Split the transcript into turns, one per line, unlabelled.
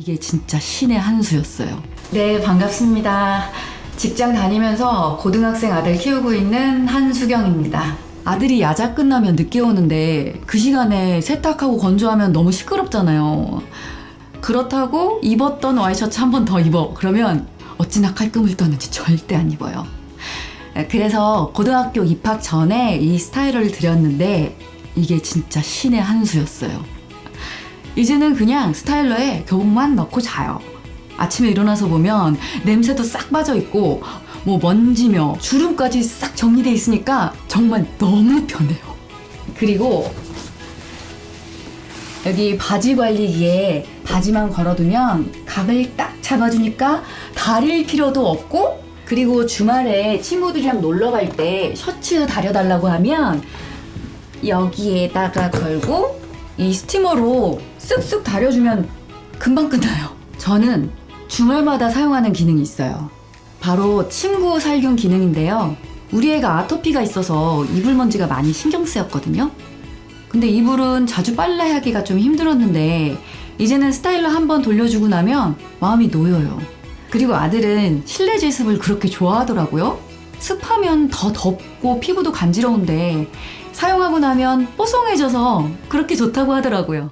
이게 진짜 신의 한 수였어요. 네, 반갑습니다. 직장 다니면서 고등학생 아들 키우고 있는 한수경입니다. 아들이 야자 끝나면 늦게 오는데 그 시간에 세탁하고 건조하면 너무 시끄럽잖아요. 그렇다고 입었던 와이셔츠 한 번 더 입어. 그러면 어찌나 깔끔을 떠는지 절대 안 입어요. 그래서 고등학교 입학 전에 이 스타일을 드렸는데 이게 진짜 신의 한 수였어요. 이제는 그냥 스타일러에 교복만 넣고 자요. 아침에 일어나서 보면 냄새도 싹 빠져 있고 뭐 먼지며 주름까지 싹 정리돼 있으니까 정말 너무 편해요. 그리고 여기 바지 관리기에 바지만 걸어두면 각을 딱 잡아주니까 다릴 필요도 없고 그리고 주말에 친구들이랑 놀러 갈 때 셔츠 다려달라고 하면 여기에다가 걸고 이 스티머로 쓱쓱 다려주면 금방 끝나요. 저는 주말마다 사용하는 기능이 있어요. 바로 침구 살균 기능인데요. 우리 애가 아토피가 있어서 이불 먼지가 많이 신경 쓰였거든요. 근데 이불은 자주 빨래하기가 좀 힘들었는데 이제는 스타일러 한 번 돌려주고 나면 마음이 놓여요. 그리고 아들은 실내 제습을 그렇게 좋아하더라고요. 습하면 더 덥고 피부도 간지러운데 사용하고 나면 뽀송해져서 그렇게 좋다고 하더라고요.